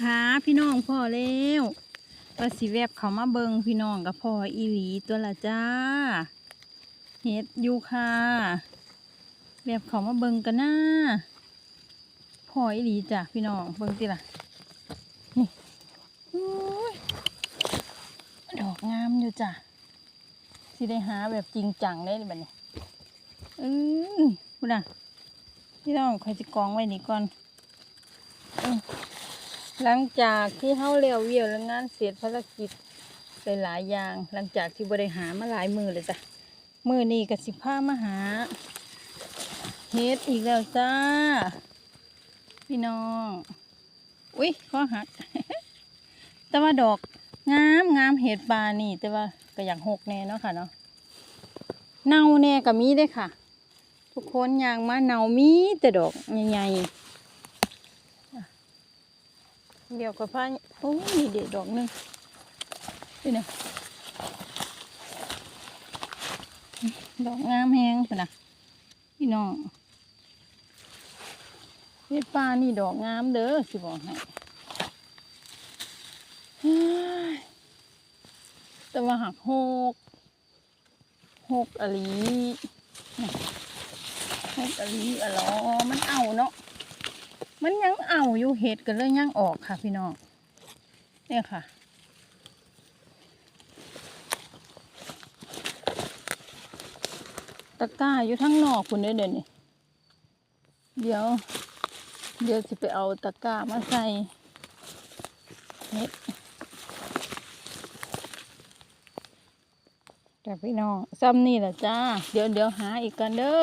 คะพี่น้องพ่อแล้วว่าสิแวบเขามาเบิงพี่น้องกับพ่ออีหลีตัวละจ้าเฮ็ดอยู่ค่ะแวบเขามาเบิงกันนะพ่ออีหลีจ้ะพี่น้องเบิงติล่ะนี่ดอกงามอยู่จ้ะสิได้หาแบบจริงจังได้เลยบัดนี้อือพูดน่ะพี่น้องคอยจะกองไว้นี่ก่อน หลังจากที่เฮาเลี้ยวเวียวแล้วงานเสร็จภารกิจหลายๆอย่าง หลังจากที่บริหารมาหลายมือเลยจ้ะมือนี้กับสิผ้ามาหาเฮ็ดอีกแล้วจ้า พี่น้อง อุ้ยข้อหัก แต่ว่าดอกงามงามเห็ดปลานี่ แต่ว่าก็อย่ากหกแน่เนาะค่ะเนาะเนาแน่ก็มีได้ค่ะ ทุกคนยางมาเนามีแต่ดอกใหญ่ๆ เดี๋ยวก็พาโอ้ยนี่เด็ดดอกหนึงนี่นะดอกงามแหงปะนะพี่น้องเฮ็ดปลานี่ดอกงามเด้อสิบอกให้แต่ว่าหักหกหกอลีน่ะหกอลีอะหรอมันเอาเนาะ มันยังเอาอยู่เห็ดกันเลยยังออกค่ะ พี่น้องเนี่ยค่ะ ตะกร้าอยู่ทั้งนอกคุณเด้อเดี๋ยวนี้เดี๋ยว เดี๋ยวสิไปเอาตะกร้ามาใส่เห็ดแต่พี่น้องซ้ำนี่แหละจ้า เดี๋ยวเดี๋ยวหาอีกกันเด้อ